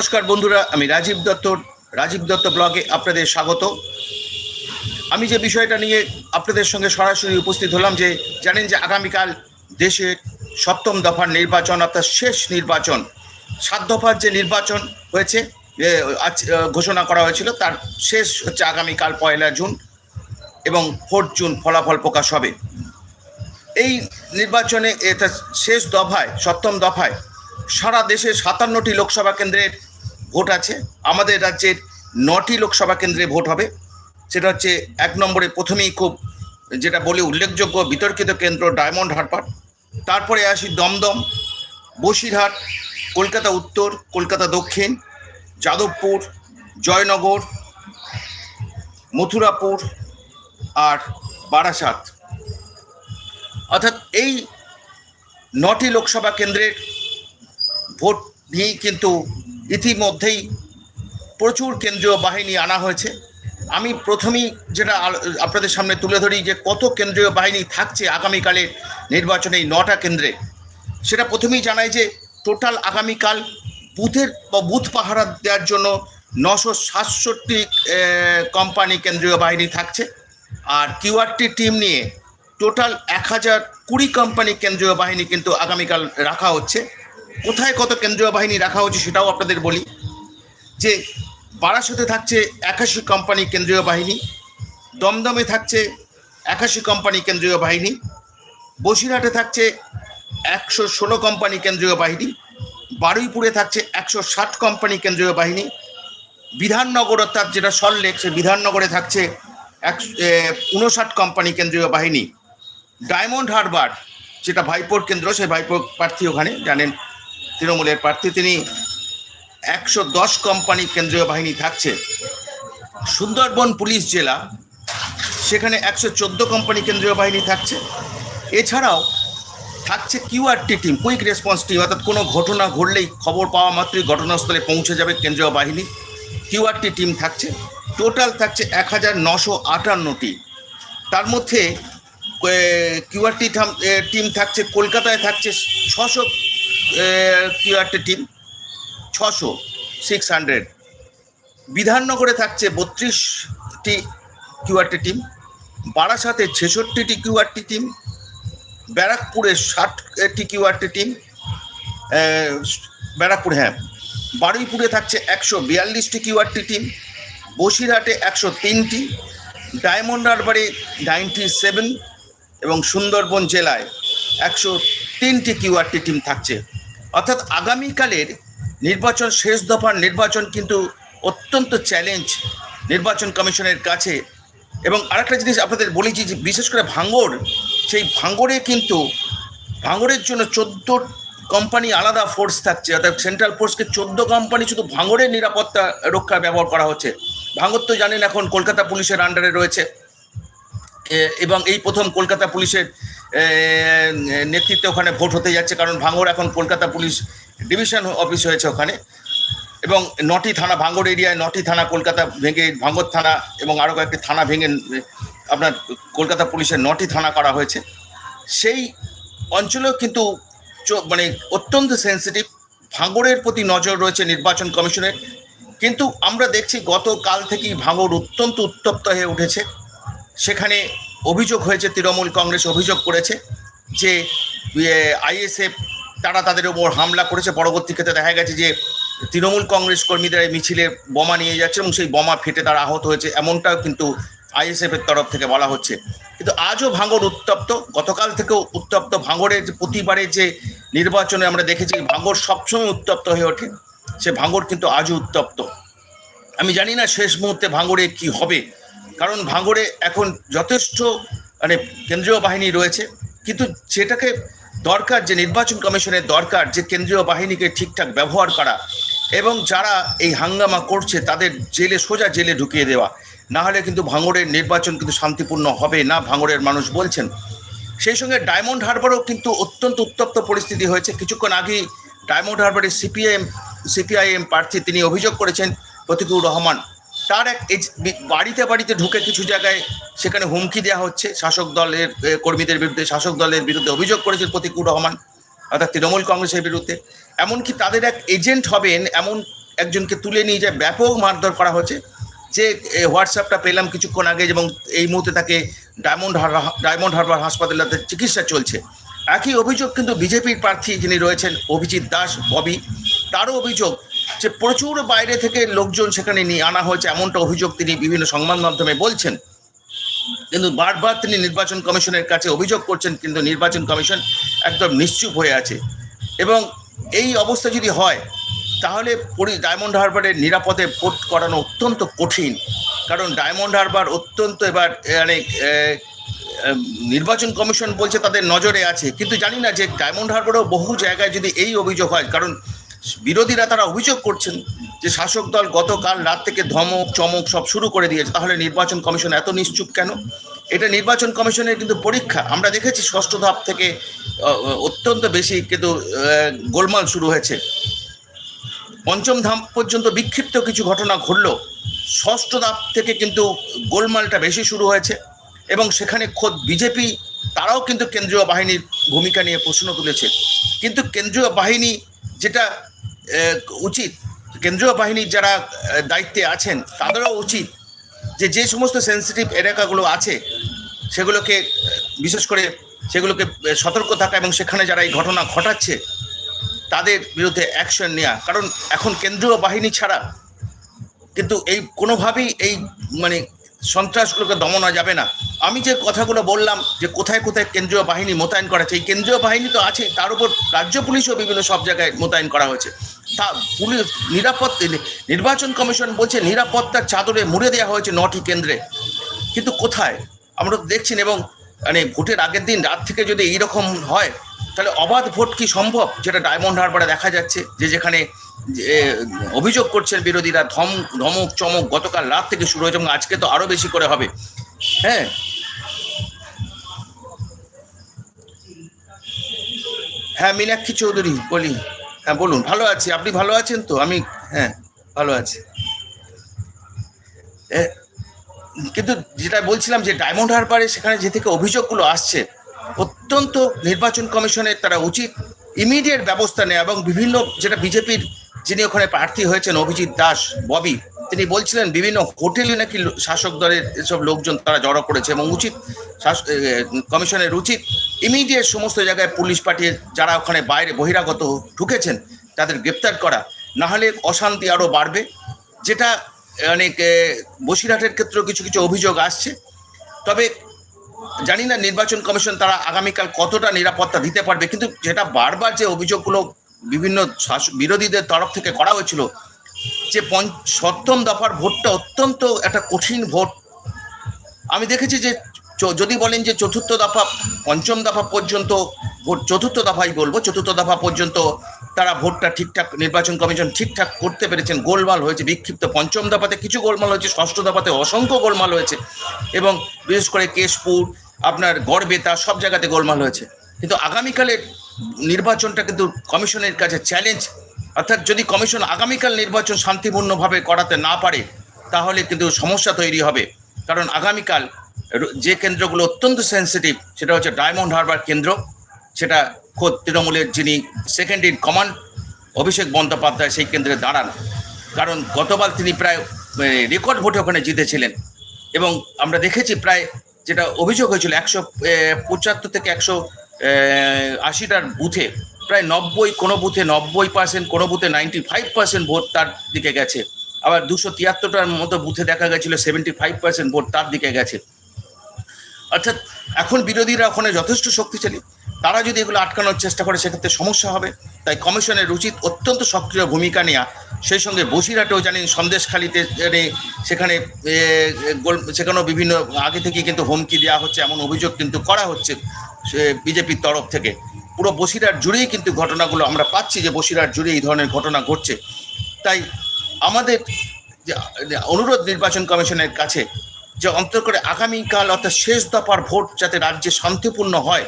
নমস্কার বন্ধুরা, আমি রাজীব দত্ত রাজীব দত্ত ব্লগে আপনাদের স্বাগত। আমি যে বিষয়টা নিয়ে আপনাদের সঙ্গে সরাসরি উপস্থিত হলাম যে জানেন যে আগামীকাল দেশের সপ্তম দফার নির্বাচন, অর্থাৎ শেষ নির্বাচন, সাত দফার যে নির্বাচন হয়েছে আজ ঘোষণা করা হয়েছিল, তার শেষ হচ্ছে আগামীকাল পয়লা জুন এবং ফোর্থ জুন ফলাফল প্রকাশ হবে। এই নির্বাচনে এটা শেষ দফায়, সপ্তম দফায় সারা দেশে সাতান্নটি লোকসভা কেন্দ্রের ভোট আছে। আমাদের রাজ্যের নটি লোকসভা কেন্দ্রে ভোট হবে। সেটা হচ্ছে এক নম্বরে প্রথমেই খুব যেটা বলে উল্লেখযোগ্য বিতর্কিত কেন্দ্র ডায়মন্ড হারবার। তারপরে আসি দমদম, বসিরহাট, কলকাতা উত্তর, কলকাতা দক্ষিণ, যাদবপুর, জয়নগর, মথুরাপুর আর বারাসাত। অর্থাৎ এই নটি লোকসভা কেন্দ্রের ভোট নিয়েই কিন্তু ইতিমধ্যেই প্রচুর কেন্দ্রীয় বাহিনী আনা হয়েছে। আমি প্রথমেই যেটা আপনাদের সামনে তুলে ধরি যে কত কেন্দ্রীয় বাহিনী থাকছে আগামীকালের নির্বাচনে এই নটা কেন্দ্রে, সেটা প্রথমেই জানাই যে টোটাল আগামীকাল বুথের বা বুথ পাহারা দেওয়ার জন্য নশো সাতষট্টি কোম্পানি কেন্দ্রীয় বাহিনী থাকছে। আর কিউআরটি টিম নিয়ে টোটাল এক হাজার কুড়ি কোম্পানি কেন্দ্রীয় বাহিনী কিন্তু আগামীকাল রাখা হচ্ছে। কোথায় কত কেন্দ্রীয় বাহিনী রাখা হচ্ছে সেটাও আপনাদের বলি। যে বারাসতে থাকছে একাশি কোম্পানি কেন্দ্রীয় বাহিনী, দমদমে থাকছে একাশি কোম্পানি কেন্দ্রীয় বাহিনী, বসিরহাটে থাকছে একশো ষোলো কোম্পানি কেন্দ্রীয় বাহিনী, বারুইপুরে থাকছে একশো ষাট কোম্পানি কেন্দ্রীয় বাহিনী, বিধাননগর অর্থাৎ যেটা সল্টলেক সে বিধাননগরে থাকছে এক উনষাট কোম্পানি কেন্দ্রীয় বাহিনী। ডায়মন্ড হারবার, যেটা ভাইপোর কেন্দ্র সেই ভাইপোর প্রার্থী ওখানে জানেন। তৃণমূলের প্রার্থী, তিনি একশো দশ কোম্পানি কেন্দ্রীয় বাহিনী থাকছে। সুন্দরবন পুলিশ জেলা, সেখানে একশো চোদ্দ কোম্পানি কেন্দ্রীয় বাহিনী থাকছে। এছাড়াও থাকছে QRT team, quick response team, অর্থাৎ কোনো ঘটনা ঘটলেই খবর পাওয়া মাত্রই ঘটনাস্থলে পৌঁছে যাবে কেন্দ্রীয় বাহিনী। কিউআরটি টিম থাকছে, টোটাল থাকছে এক হাজার নশো আটান্নটি। তার মধ্যে কিউআরটি টিম থাকছে, কলকাতায় থাকছে ছশো কিউআরটি টিম ছশো সিক্স হান্ড্রেড বিধাননগরে থাকছে বত্রিশটি কিউআরটি টিম বারাসাতে ছেষট্টিটি কিউআরটি টিম ব্যারাকপুরে ষাটটি কিউআরটি টিম ব্যারাকপুর হ্যাঁ বারুইপুরে থাকছে একশো বিয়াল্লিশটি কিউআরটি টিম বসিরহাটে একশো তিনটি, ডায়মন্ড হারবারে নাইনটি সেভেন এবং সুন্দরবন জেলায় একশো তিনটি কিউআরটি টিম থাকছে। অর্থাৎ আগামীকালের নির্বাচন, শেষ দফার নির্বাচন কিন্তু অত্যন্ত চ্যালেঞ্জ নির্বাচন কমিশনের কাছে। এবং আরেকটা জিনিস আপনাদের বলেছি যে বিশেষ করে ভাঙড় সেই ভাঙড়ে কিন্তু ভাঙড়ের জন্য চোদ্দ কোম্পানি আলাদা ফোর্স থাকছে। অর্থাৎ সেন্ট্রাল ফোর্সকে চোদ্দ কোম্পানি শুধু ভাঙড়ের নিরাপত্তা রক্ষা ব্যবহার করা হচ্ছে। ভাঙড় তো জানেন এখন কলকাতা পুলিশের আন্ডারে রয়েছে। এবং এই প্রথম কলকাতা পুলিশের নেতৃত্বে ওখানে ভোট হতে যাচ্ছে, কারণ ভাঙড় এখন কলকাতা পুলিশ ডিভিশন অফিস হয়েছে ওখানে। এবং নটি থানা, ভাঙড় এরিয়ায় নটি থানা কলকাতা ভেঙে, ভাঙড় থানা এবং আরও কয়েকটি থানা ভেঙে আপনার কলকাতা পুলিশের নটি থানা করা হয়েছে। সেই অঞ্চলেও কিন্তু মানে অত্যন্ত সেন্সিটিভ ভাঙড়ের প্রতি নজর রয়েছে নির্বাচন কমিশনের। কিন্তু আমরা দেখছি গতকাল থেকেই ভাঙড় অত্যন্ত উত্তপ্ত হয়ে উঠেছে। সেখানে অভিযোগ হয়েছে, তৃণমূল কংগ্রেস অভিযোগ করেছে যে আইএসএফ তারা তাদের ওপর হামলা করেছে। পরবর্তী ক্ষেত্রে দেখা গেছে যে, তৃণমূল কংগ্রেস কর্মীদের মিছিলে বোমা নিয়ে যাচ্ছে এবং সেই বোমা ফেটে তারা আহত হয়েছে এমনটাও কিন্তু আইএসএফ এর তরফ থেকে বলা হচ্ছে। কিন্তু আজও ভাঙড় উত্তপ্ত। গতকাল থেকেও উত্তপ্ত। ভাঙড়ের যে প্রতিবারের যে নির্বাচনে আমরা দেখেছি ভাঙড় সবসময় উত্তপ্ত হয়ে ওঠে। সে ভাঙড় কিন্তু আজও উত্তপ্ত। আমি জানি না শেষ মুহূর্তে ভাঙড়ে কি হবে। কারণ ভাঙড়ে এখন যথেষ্ট মানে কেন্দ্রীয় বাহিনী রয়েছে, কিন্তু যেটাকে দরকার, যে নির্বাচন কমিশনের দরকার, যে কেন্দ্রীয় বাহিনীকে ঠিকঠাক ব্যবহার করা এবং যারা এই হাঙ্গামা করছে তাদের জেলে, সোজা জেলে ঢুকিয়ে দেওয়া। না হলে কিন্তু ভাঙড়ের নির্বাচন কিন্তু শান্তিপূর্ণ হবে না, ভাঙড়ের মানুষ বলছেন। সেই সঙ্গে ডায়মন্ড হারবারও কিন্তু অত্যন্ত উত্তপ্ত পরিস্থিতি হয়েছে। কিছুক্ষণ আগেই ডায়মন্ড হারবারের সিপিএম, সিপিআইএম প্রার্থী তিনি অভিযোগ করেছেন, প্রতিকুর রহমান তার এক বাড়িতে বাড়িতে ঢুকে কিছু জায়গায় সেখানে হুমকি দেওয়া হচ্ছে। শাসক দলের কর্মীদের বিরুদ্ধে, শাসক দলের বিরুদ্ধে অভিযোগ করেছেন প্রতিকুর রহমান, অর্থাৎ তৃণমূল কংগ্রেসের বিরুদ্ধে। এমনকি তাদের এক এজেন্ট হবেন এমন একজনকে তুলে নিয়ে যায়, ব্যাপক মারধর করা হচ্ছে। যে হোয়াটসঅ্যাপটা পেলাম কিছুক্ষণ আগে এবং এই মুহূর্তে তাকে ডায়মন্ড হার- ডায়মন্ড হারবার হাসপাতালে তার চিকিৎসা চলছে। একই অভিযোগ কিন্তু বিজেপির প্রার্থী যিনি রয়েছেন, অভিজিৎ দাস, ববি, তারও অভিযোগ যে প্রচুর বাইরে থেকে লোকজন সেখানে নিয়ে আনা হয়েছে, এমনটা অভিযোগ তিনি বিভিন্ন সংবাদ মাধ্যমে বলছেন। কিন্তু বারবার তিনি নির্বাচন কমিশনের কাছে অভিযোগ করছেন, কিন্তু নির্বাচন কমিশন একদম নিশ্চুপ হয়ে আছে। এবং এই অবস্থা যদি হয়, তাহলে ডায়মন্ড হারবারের নিরাপদে ভোট করানো অত্যন্ত কঠিন। কারণ ডায়মন্ড হারবার অত্যন্ত এবার মানে নির্বাচন কমিশন বলছে তাদের নজরে আছে। কিন্তু জানি না যে ডায়মন্ড হারবারেও বহু জায়গায় যদি এই অভিযোগ হয়, কারণ বিরোধীরা তারা অভিযোগ করছেন যে শাসক দল গতকাল রাত থেকে ধমক, চমক সব শুরু করে দিয়েছে। তাহলে নির্বাচন কমিশন এত নিশ্চুপ কেন? এটা নির্বাচন কমিশনের কিন্তু পরীক্ষা। আমরা দেখেছি ষষ্ঠ ধাপ থেকে অত্যন্ত বেশি কিন্তু গোলমাল শুরু হয়েছে। পঞ্চম ধাপ পর্যন্ত বিক্ষিপ্ত কিছু ঘটনা ঘটলো। ষষ্ঠ ধাপ থেকে কিন্তু গোলমালটা বেশি শুরু হয়েছে এবং সেখানে খোদ বিজেপি, তারাও কিন্তু কেন্দ্রীয় বাহিনীর ভূমিকা নিয়ে প্রশ্ন তুলেছে। কিন্তু কেন্দ্রীয় বাহিনী যেটা উচিত। কেন্দ্রীয় বাহিনীর যারা দায়িত্বে আছেন, তাদেরও উচিত যে যে সমস্ত সেন্সিটিভ এলাকাগুলো আছে, সেগুলোকে বিশেষ করে সেগুলোকে সতর্ক থাকা এবং সেখানে যারা এই ঘটনা ঘটাচ্ছে, তাদের বিরুদ্ধে অ্যাকশন নেওয়া কারণ এখন কেন্দ্রীয় বাহিনী ছাড়া কিন্তু এই কোনোভাবেই এই মানে সন্ত্রাসগুলোকে দমনা যাবে না। আমি যে কথাগুলো বললাম যে কোথায় কোথায় কেন্দ্রীয় বাহিনী মোতায়েন করা আছে, এই কেন্দ্রীয় বাহিনী তো আছে, তার উপর রাজ্য পুলিশও বিভিন্ন সব জায়গায় মোতায়েন করা হয়েছে। পুলিশ নিরাপদ নির্বাচন কমিশন বলছে নিরাপত্তার চাদরে মুড়ে দেওয়া হয়েছে নটি কেন্দ্রে। কিন্তু কোথায়? আমরা তো দেখছি এবং মানে ভোটের আগের দিন রাত থেকে যদি এইরকম হয়, তাহলে অবাধ ভোট কি সম্ভব? যেটা ডায়মন্ড হারবারে দেখা যাচ্ছে, যে যেখানে অভিযোগ করছেন বিরোধীরা, ধম, ধমক, চমক গতকাল রাত থেকে শুরু হয়েছে এবং আজকে তো আরও বেশি করে হবে। হ্যাঁ। হ্যাঁ মীনাক্ষী চৌধুরী, বলি। হ্যাঁ বলুন, ভালো আছি। আপনি ভালো আছেন তো? আমি হ্যাঁ ভালো আছি। কিন্তু যেটা বলছিলাম যে ডায়মন্ড হারবারে সেখানে যে থেকে অভিযোগগুলো আসছে, অত্যন্ত নির্বাচন কমিশনের তারা উচিত ইমিডিয়েট ব্যবস্থা নেয় এবং বিভিন্ন যেটা বিজেপির যিনি ওখানে প্রার্থী হয়েছেন, অভিজিৎ দাস, ববি তিনি বলছিলেন, বিভিন্ন হোটেলে নাকি শাসক দলের এসব লোকজন তারা জড়ো করেছে এবং উচিত কমিশনের উচিত ইমিডিয়েট সমস্ত জায়গায় পুলিশ পাঠিয়ে যারা ওখানে বাইরে বহিরাগত ঢুকেছেন তাদের গ্রেপ্তার করা। নাহলে অশান্তি আরও বাড়বে। যেটা অনেক বসিরহাটের ক্ষেত্রেও কিছু কিছু অভিযোগ আসছে। তবে জানি না নির্বাচন কমিশন তারা আগামীকাল কতটা নিরাপত্তা দিতে পারবে, কিন্তু যেটা বারবার যে অভিযোগগুলো বিভিন্ন বিরোধীদের তরফ থেকে করা হয়েছিল যে পঞ্চ, সপ্তম দফার ভোটটা অত্যন্ত একটা কঠিন ভোট। আমি দেখেছি যে যদি বলেন যে চতুর্থ দফা, পঞ্চম দফা পর্যন্ত ভোট, চতুর্থ দফাই বলব, চতুর্থ দফা পর্যন্ত তারা ভোটটা ঠিকঠাক, নির্বাচন কমিশন ঠিকঠাক করতে পেরেছেন, গোলমাল হয়েছে, বিক্ষিপ্ত। পঞ্চম দফাতে কিছু গোলমাল হয়েছে, ষষ্ঠ দফাতে অসংখ্য গোলমাল হয়েছে এবং বিশেষ করে কেশপুর, আপনার গড়বেতা, সব জায়গাতে গোলমাল হয়েছে। কিন্তু আগামীকালের নির্বাচনটা কিন্তু কমিশনের কাছে চ্যালেঞ্জ অর্থাৎ যদি কমিশন আগামীকাল নির্বাচন শান্তিপূর্ণভাবে করাতে না পারে, তাহলে কিন্তু সমস্যা তৈরি হবে। কারণ আগামীকাল যে কেন্দ্রগুলো অত্যন্ত সেন্সিটিভ সেটা হচ্ছে ডায়মন্ড হারবার কেন্দ্র, সেটা খোদ তৃণমূলের যিনি second in command Abhishek Bandyopadhyay সেই কেন্দ্রে দাঁড়ান। কারণ গতবার তিনি প্রায় রেকর্ড ভোটে ওখানে জিতেছিলেন। এবং আমরা দেখেছি প্রায় যেটা অভিযোগ হয়েছিল একশো পঁচাত্তর থেকে একশো আশিটার বুথে প্রায় নব্বই, কোনো বুথে নব্বই পার্সেন্ট কোনো বুথে নাইনটি ফাইভ পার্সেন্ট ভোট তার দিকে গেছে। আবার দুশো তিয়াত্তরটার মতো বুথে দেখা গেছিল সেভেন্টি ফাইভ পার্সেন্ট ভোট তার দিকে গেছে। অর্থাৎ এখন বিরোধীরা ওখানে যথেষ্ট শক্তিশালী। তারা যদি এগুলো আটকানোর চেষ্টা করে, সেক্ষেত্রে সমস্যা হবে। তাই কমিশনের উচিত অত্যন্ত সক্রিয় ভূমিকা নেওয়া সেই সঙ্গে বসিরহাটেও জানেন সন্দেশখালিতে সেখানে সেখানেও বিভিন্ন, আগে থেকে কিন্তু হুমকি দেওয়া হচ্ছে, এমন অভিযোগ কিন্তু করা হচ্ছে বিজেপির তরফ থেকে। পুরো বসিরহাট জুড়েই কিন্তু ঘটনাগুলো আমরা পাচ্ছি যে বসিরহাট জুড়ে এই ধরনের ঘটনা ঘটছে। তাই আমাদের অনুরোধ নির্বাচন কমিশনের কাছে যে অন্তর করে আগামীকাল অর্থাৎ শেষ দফার ভোট যাতে রাজ্যে শান্তিপূর্ণ হয়,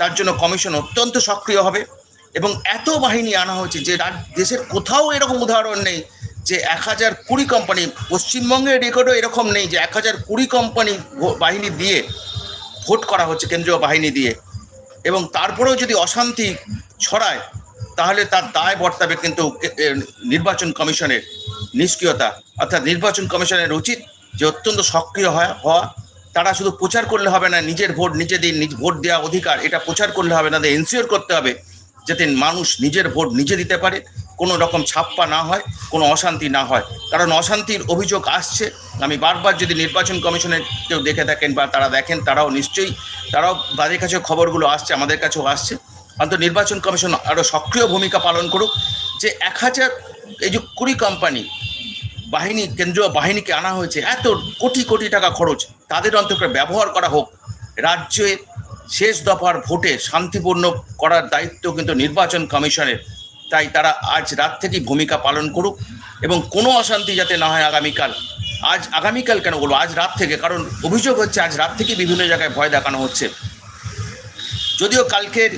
তার জন্য কমিশন অত্যন্ত সক্রিয় হবে এবং এত বাহিনী আনা হয়েছে যে দেশের কোথাও এরকম উদাহরণ নেই যে এক হাজার কুড়ি কোম্পানি, পশ্চিমবঙ্গের রেকর্ডও এরকম নেই যে এক হাজার কুড়ি কোম্পানি বাহিনী দিয়ে ভোট করা হচ্ছে, কেন্দ্রীয় বাহিনী দিয়ে। এবং তারপরেও যদি অশান্তি ছড়ায়, তাহলে তার দায় বর্তাবে কিন্তু নির্বাচন কমিশনের নিষ্ক্রিয়তা। অর্থাৎ নির্বাচন কমিশনের উচিত যে অত্যন্ত সক্রিয় হয়, হওয়া। তারা শুধু প্রচার করলে হবে না, নিজের ভোট নিজে দিন ভোট দেওয়া অধিকার, এটা প্রচার করলে হবে না এনসিওর করতে হবে যাতে মানুষ নিজের ভোট নিজে দিতে পারে, কোনো রকম ছাপ্পা না হয়, কোনো অশান্তি না হয়। কারণ অশান্তির অভিযোগ আসছে, আমি বারবার যদি নির্বাচন কমিশনের কেউ দেখে থাকেন বা তারা দেখেন, তারাও নিশ্চয়ই তারাও তাদের কাছে খবরগুলো আসছে, আমাদের কাছেও আসছে। অন্তত নির্বাচন কমিশন আরও সক্রিয় ভূমিকা পালন করুক, যে এক হাজার এই যে কুড়ি কোম্পানি বাহিনী, কেন্দ্রীয় বাহিনীকে আনা হয়েছে, এত কোটি কোটি টাকা খরচ, তাদের অন্তত ব্যবহার করা হোক। রাজ্যে শেষ দফার ভোটে শান্তিপূর্ণ করার দায়িত্ব কিন্তু নির্বাচন কমিশনের। তাই তারা আজ রাত থেকেই ভূমিকা পালন করুক এবং কোনো অশান্তি যাতে না হয় আগামীকাল। আজ আগামীকাল কেন বলব? আজ রাত থেকে, কারণ অভিযোগ হচ্ছে আজ রাত থেকে বিভিন্ন জায়গায় ভয় দেখানো হচ্ছে। যদিও কালকের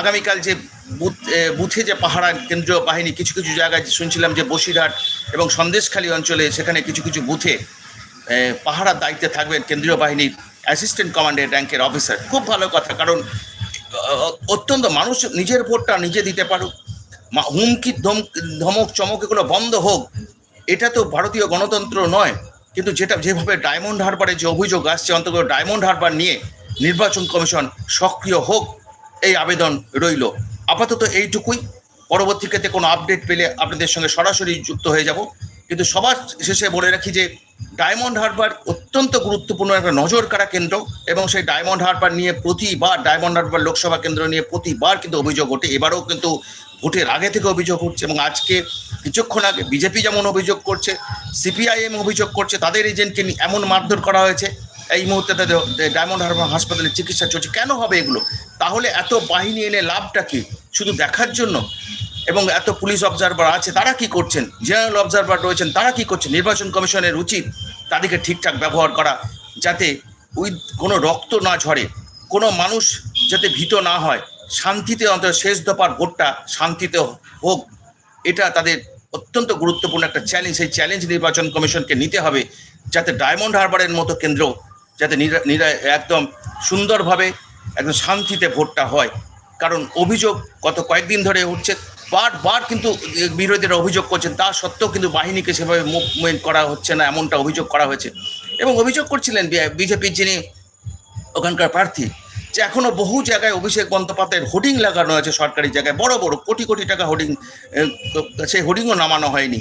আগামীকাল যে বুথ বুথে যে পাহারা, কেন্দ্রীয় বাহিনী কিছু কিছু জায়গায় শুনছিলাম যে বসিরহাট এবং সন্দেশখালী অঞ্চলে সেখানে কিছু কিছু বুথে পাহারার দায়িত্বে থাকবেন কেন্দ্রীয় বাহিনীর অ্যাসিস্ট্যান্ট কমান্ডের র্যাঙ্কের অফিসার। খুব ভালো কথা, কারণ অত্যন্ত মানুষ নিজের ভোটটা নিজে দিতে পারুক। হুমকি, ধম, ধমক, চমক এগুলো বন্ধ হোক এটা তো ভারতীয় গণতন্ত্র নয়, কিন্তু যেটা যেভাবে ডায়মন্ড হারবারে যে অভিযোগ আসছে, অন্তত ডায়মন্ড হারবার নিয়ে নির্বাচন কমিশন সক্রিয় হোক, এই আবেদন রইল। আপাতত এইটুকুই। পরবর্তী ক্ষেত্রে কোনো আপডেট পেলে আপনাদের সঙ্গে সরাসরি যুক্ত হয়ে যাব। কিন্তু সবার শেষে বলে রাখি যে ডায়মন্ড হারবার অত্যন্ত গুরুত্বপূর্ণ একটা নজর কাড়া কেন্দ্র এবং সেই ডায়মন্ড হারবার নিয়ে প্রতিবার, ডায়মন্ড হারবার লোকসভা কেন্দ্র নিয়ে প্রতিবার কিন্তু অভিযোগ ওঠে। এবারও কিন্তু ভোটের আগে থেকে অভিযোগ উঠছে এবং আজকে কিছুক্ষণ আগে বিজেপি যেমন অভিযোগ করছে, সিপিআইএম অভিযোগ করছে, তাদের এজেন্টকে নিয়ে এমন মারধর করা হয়েছে। এই মুহূর্তে তাদের ডায়মন্ড হারবার হাসপাতালে চিকিৎসা চলছে। কেন হবে এগুলো? তাহলে এত বাহিনী এনে লাভটা কি? শুধু দেখার জন্য? এবং এত পুলিশ অবজারভার আছে, তারা কি করছেন? জেনারেল অবজারভার রয়েছেন, তারা কি করছেন? নির্বাচন কমিশনের উচিত তাদেরকে ঠিকঠাক ব্যবহার করা, যাতে ওই কোনো রক্ত না ঝরে, কোনো মানুষ যাতে ভীত না হয়। শান্তিতে অন্তত শেষ দফার ভোটটা শান্তিতে হোক, এটা তাদের অত্যন্ত গুরুত্বপূর্ণ একটা চ্যালেঞ্জ সেই চ্যালেঞ্জ নির্বাচন কমিশনকে নিতে হবে, যাতে ডায়মন্ড হারবারের মতো কেন্দ্র যাতে একদম সুন্দরভাবে, একদম শান্তিতে ভোটটা হয়। কারণ অভিযোগ গত কয়েকদিন ধরে উঠছে বারবার কিন্তু বিরোধীরা অভিযোগ করছেন, তা সত্ত্বেও কিন্তু বাহিনীকে সেভাবে মুভমেন্ট করা হচ্ছে না, এমনটা অভিযোগ করা হয়েছে। এবং অভিযোগ করছিলেন বিজেপির যিনি ওখানকার প্রার্থী, যে এখনও বহু জায়গায় অভিষেক বন্দ্যোপাধ্যায়ের হোর্ডিং লাগানো আছে সরকারি জায়গায়, বড় বড় কোটি কোটি টাকা হোর্ডিং সেই হোর্ডিংও নামানো হয়নি।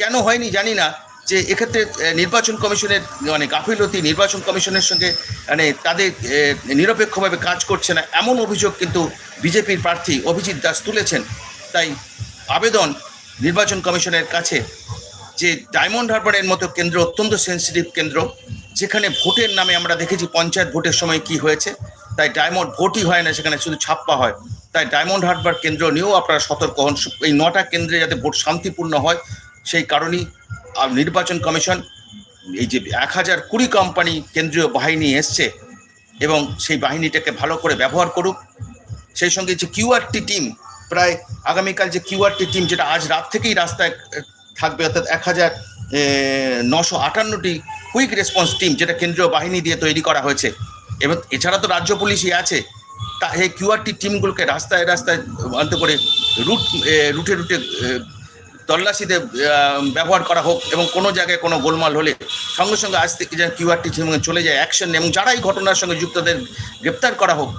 কেন হয়নি জানি না, যে এক্ষেত্রে নির্বাচন কমিশনের মানে গাফিলতি, নির্বাচন কমিশনের সঙ্গে মানে তাদের নিরপেক্ষভাবে কাজ করছে না, এমন অভিযোগ কিন্তু বিজেপির প্রার্থী অভিজিৎ দাস তুলেছেন। তাই আবেদন নির্বাচন কমিশনের কাছে যে ডায়মন্ড হারবারের মতো কেন্দ্র, অত্যন্ত সেন্সিটিভ কেন্দ্র, যেখানে ভোটের নামে আমরা দেখেছি পঞ্চায়েত ভোটের সময় কি হয়েছে, তাই ডায়মন্ড ভোটই হয় না, সেখানে শুধু ছাপ্পা হয়। তাই ডায়মন্ড হারবার কেন্দ্র নিয়েও আপনারা সতর্ক হন এই নটা কেন্দ্রে যাতে ভোট শান্তিপূর্ণ হয়, সেই কারণেই নির্বাচন কমিশন এই যে এক হাজার কুড়ি কোম্পানি কেন্দ্রীয় বাহিনী এসছে এবং সেই বাহিনীটাকে ভালো করে ব্যবহার করুক। সেই সঙ্গে যে কিউআরটি টিম প্রায় আগামীকাল যে কিউআরটি টিম যেটা আজ রাত থেকেই রাস্তায় থাকবে, অর্থাৎ এক হাজার নশো আটান্নটি কুইক রেসপন্স টিম যেটা কেন্দ্রীয় বাহিনী দিয়ে তৈরি করা হয়েছে। এবং এছাড়া তো রাজ্য পুলিশই আছে। তা এই কিউআরটি টিমগুলোকে রাস্তায় রাস্তায় অন্ত করে রুট রুটে রুটে তল্লাশিতে ব্যবহার করা হোক এবং কোনো জায়গায় কোনো গোলমাল হলে সঙ্গে সঙ্গে আজ থেকে যেন কিউআরটি চলে যায় অ্যাকশন এবং যারাই ঘটনার সঙ্গে যুক্তদের গ্রেপ্তার করা হোক,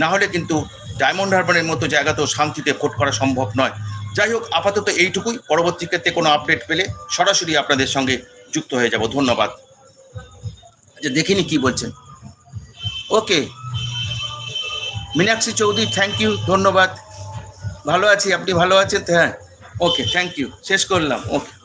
না হলে কিন্তু ডায়মন্ড হারবারের মতো জায়গাতেও শান্তিতে ভোট করা সম্ভব নয়। যাই হোক, আপাতত এইটুকুই। পরবর্তী ক্ষেত্রে কোনো আপডেট পেলে সরাসরি আপনাদের সঙ্গে যুক্ত হয়ে যাব। ধন্যবাদ। যে দেখিনি কি বলছেন। Okay. Meenakshi Chowdhury thank you ধন্যবাদ। ভালো আছি, আপনি ভালো আছেন? হ্যাঁ ওকে থ্যাংক ইউ শেষ করলাম ওকে